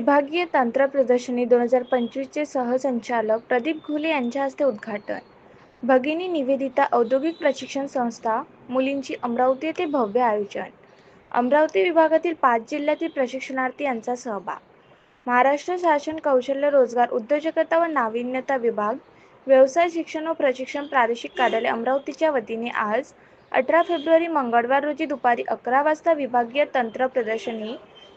विभागीय तंत्र प्रदर्शनी दोन हजार पंचवीसचे सहसंचालक प्रदीप घुले यांच्या हस्ते उद्घाटन. भगिनी निवेदिता औद्योगिक प्रशिक्षण संस्था मुलींची अमरावती येथे भव्य आयोजन. अमरावती विभागातील पाच जिल्ह्यातील प्रशिक्षणार्थी यांचा सहभाग. महाराष्ट्र शासन कौशल्य रोजगार उद्योजकता व नाविन्यता विभाग व्यवसाय शिक्षण व प्रशिक्षण प्रादेशिक कार्यालय अमरावतीच्या वतीने आज अठरा फेब्रुवारी मंगळवार रोजी दुपारी अकरा वाजता विभागीय तंत्र प्रदर्शनी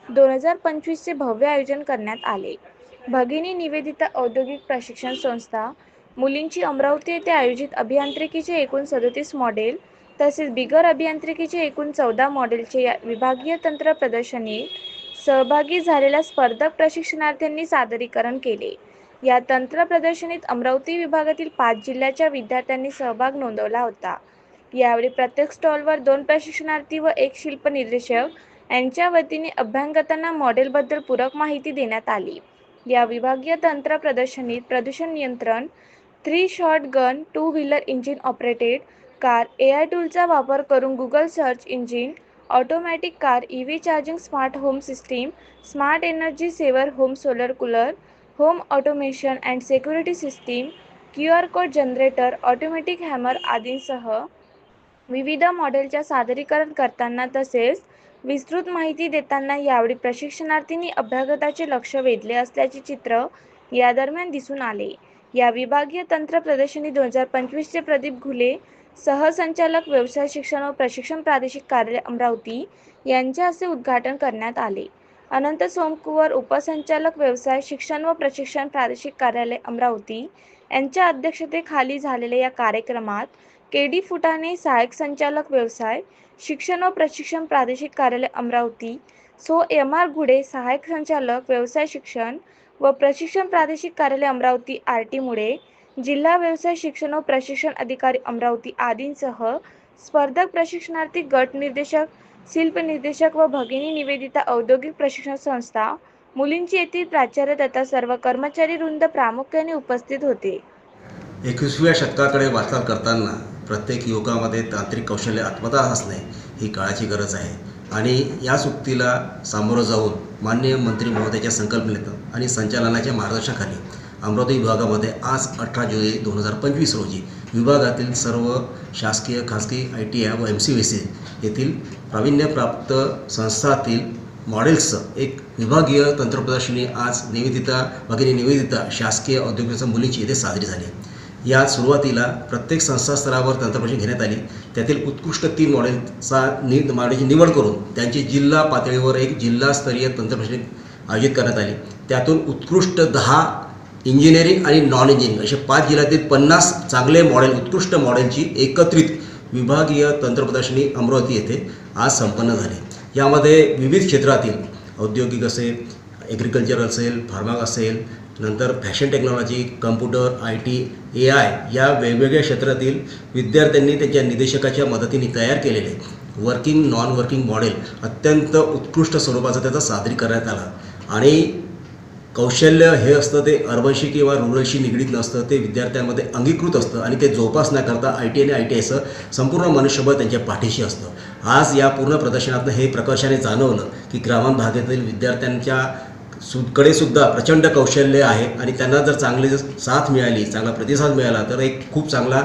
दोन हजार पंचवीसचे भव्य आयोजन करण्यात आले. भगिनी निवेदिता औद्योगिक प्रशिक्षण संस्था मुलींची अमरावती येथे आयोजित अभियांत्रिकीचे एकूण सदतीस मॉडेल तसेच बिगर अभियांत्रिकीचे एकूण चौदा मॉडेलचे या विभागीय तंत्र प्रदर्शनीत सहभागी झालेल्या स्पर्धक प्रशिक्षणार्थ्यांनी सादरीकरण केले. या तंत्र प्रदर्शनीत अमरावती विभागातील पाच जिल्ह्याच्या विद्यार्थ्यांनी सहभाग नोंदवला होता. यावेळी प्रत्येक स्टॉलवर दोन प्रशिक्षणार्थी व एक शिल्प निर्देशक यांच्या वतीने अभ्यांगतांना मॉडेलबद्दल पूरक माहिती देण्यात आली. या विभागीय तंत्र प्रदर्शनीत प्रदूषण नियंत्रण three shot gun two wheeler engine operated car A I टूलचा वापर करून Google search engine automatic car E V charging smart home system smart energy saver home solar cooler home automation and security system Q R code generator automatic hammer आदींसह विविध मॉडेलच्या सादरीकरण करताना तसेच विस्तृत माहिती देताना यावेळी प्रशिक्षणार्थींनी अभ्यागताचे लक्ष वेधले असल्याचे चित्र या दरम्यान दिसून आले. या विभागीय तंत्र प्रदर्शनी दोन हजार पंचवीसचे प्रदीप घुले सहसंचालक व्यवसाय शिक्षण व प्रशिक्षण प्रादेशिक कार्यालय अमरावती यांच्या हस्ते उद्घाटन करण्यात आले. अनंत सोमकुवर उपसंचालक व्यवसाय शिक्षण व प्रशिक्षण प्रादेशिक कार्यालय अमरावती यांच्या अध्यक्षतेखाली झालेल्या या कार्यक्रमात के डी फुटाणे सहाय्यक संचालक व्यवसाय शिक्षण व प्रशिक्षण प्रादेशिक कार्यालय अमरावती सो एम आर घुडे सहाय्यक संचालक व्यवसाय शिक्षण व प्रशिक्षण प्रादेशिक कार्यालय अमरावती आर टी मुळे जिल्हा व्यवसाय शिक्षण व प्रशिक्षण अधिकारी अमरावती आदींसह स्पर्धक प्रशिक्षणार्थी गट निर्देशक शिल्प निर्देशक व भगिनी निवेदिता औद्योगिक प्रशिक्षण संस्था मुलींची येथील प्राचार्य तथा सर्व कर्मचारी वृंद प्रामुख्याने उपस्थित होते. एकविसव्या शतकाकडे वाटचाल करताना प्रत्येक युवकामध्ये तांत्रिक कौशल्य आत्मता असणे ही काळाची गरज आहे. आणि या सुक्तीला सामोरं जाऊन माननीय मंत्री महोदयाच्या संकल्पनेत आणि संचालनाच्या मार्गदर्शनाखाली अमरावती विभागामध्ये आज अठरा जुलै दोन हजार पंचवीस रोजी विभागातील सर्व शासकीय खाजगी आय टी आय व एम सी व्ही सी येथील प्रावीण्यप्राप्त संस्थातील मॉडेल्सचं एक विभागीय तंत्रप्रदर्शनी आज निवेदिता भगिनी निवेदिता शासकीय औद्योगिक मुलींची येथे साजरी झाली. या सुरुवातीला प्रत्येक संस्थास्तरावर स्तरावर घेण्यात आली. त्यातील उत्कृष्ट तीन मॉडेलचा नि मॉडेलची निवड करून त्यांची जिल्हा पातळीवर एक जिल्हास्तरीय तंत्रप्रदर्शन आयोजित करण्यात आली. त्यातून उत्कृष्ट दहा इंजिनिअरिंग आणि नॉन इंजिनिअरिंग असे पाच जिल्ह्यातील पन्नास चांगले मॉडेल उत्कृष्ट मॉडेलची एकत्रित विभागीय तंत्रप्रदर्शनी अमरावती येथे आज संपन्न झाली. यामध्ये विविध क्षेत्रातील औद्योगिक असेल ॲग्रिकल्चर असेल फार्मा असेल नंतर fashion technology computer I T A I या वेगवेगळ्या क्षेत्रातील विद्यार्थ्यांनी त्यांच्या निदेशकाच्या मदतीने तयार केलेले वर्किंग नॉन वर्किंग मॉडेल अत्यंत उत्कृष्ट स्वरूपाचं त्याचं सादरी करण्यात आला. आणि कौशल्य हे असतं ते अर्बनशी किंवा रुरलशी निगडीत नसतं ते विद्यार्थ्यांमध्ये अंगीकृत असतं आणि ते जोपासण्याकरता आय टी आणि आय टी आयचं संपूर्ण मनुष्यबळ त्यांच्या पाठीशी असतं. आज या पूर्ण प्रदर्शनातनं हे प्रकर्षाने जाणवलं की ग्रामीण भागातील विद्यार्थ्यांच्या सुकडे सुद्धा प्रचंड कौशल्य आहे आणि त्यांना जर चांगली जर साथ मिळाली चांगला प्रतिसाद मिळाला तर एक खूप चांगला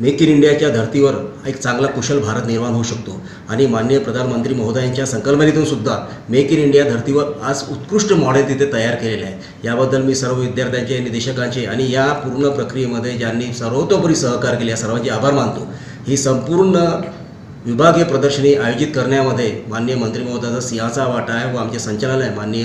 मेक इन इंडियाच्या धर्तीवर एक चांगला कुशल भारत निर्माण होऊ शकतो. आणि माननीय प्रधानमंत्री महोदयांच्या संकल्पनेतून सुद्धा मेक इन इंडिया धर्तीवर आज उत्कृष्ट मॉडेल तिथे तयार केलेले आहे. याबद्दल मी सर्व विद्यार्थ्यांचे निदेशकांचे आणि या पूर्ण प्रक्रियेमध्ये ज्यांनी सर्वतोपरी सहकार केले या सर्वांचे आभार मानतो. ही संपूर्ण विभागीय प्रदर्शनी आयोजित करण्यामध्ये माननीय मंत्री महोदयाचा सिंहाचा वाटा आहे व आमचे संचालनालय माननीय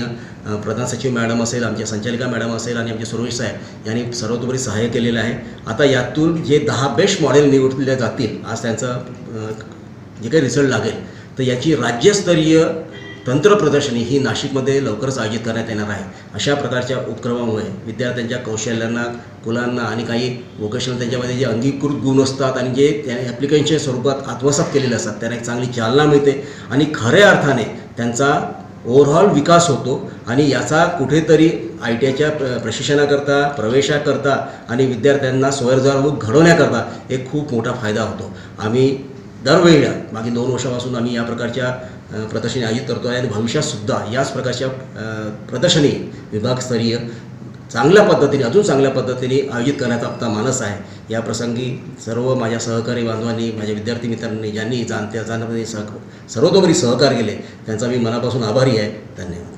प्रधान सचिव मॅडम असेल आमच्या संचालिका मॅडम असेल आणि आमचे सुरेश साहेब यांनी सर्वतोपरी सहाय्य केलेलं आहे. आता यातून जे दहा बेस्ट मॉडेल निवडले जातील आज त्यांचं जे काही रिझल्ट लागेल तर याची राज्यस्तरीय तंत्र प्रदर्शनी ही नाशिकमध्ये लवकरच आयोजित करण्यात येणार आहे. अशा प्रकारच्या उपक्रमामुळे विद्यार्थ्यांच्या कौशल्यांना कुलांना आणि काही वोकेशनल त्यांच्यामध्ये जे अंगीकृत गुण असतात आणि जे त्या ॲप्लिकेशनच्या स्वरूपात आत्मसात केलेले असतात त्यांना एक चांगली चालना मिळते आणि खऱ्या अर्थाने त्यांचा ओव्हरऑल विकास होतो आणि याचा कुठेतरी आय टी आयच्या प्र प्रशिक्षणाकरता प्रवेशाकरता आणि विद्यार्थ्यांना स्वयंरोजगार घडवण्याकरता एक खूप मोठा फायदा होतो. आम्ही दरवेळेला मागील दोन वर्षापासून आम्ही या प्रकारच्या प्रदर्शनी आयोजित करतो आहे आणि भविष्यातसुद्धा याच प्रकारच्या प्रदर्शनी विभागस्तरीय चांगल्या पद्धतीने अजून चांगल्या पद्धतीने आयोजित करण्याचा आपला मानस आहे. या प्रसंगी सर्व माझ्या सहकारी बांधवांनी माझ्या विद्यार्थी मित्रांनी ज्यांनी जाणत्या जाणपणे सह सर्वतोपरी सहकार केले त्यांचा मी मनापासून आभारी आहे. धन्यवाद.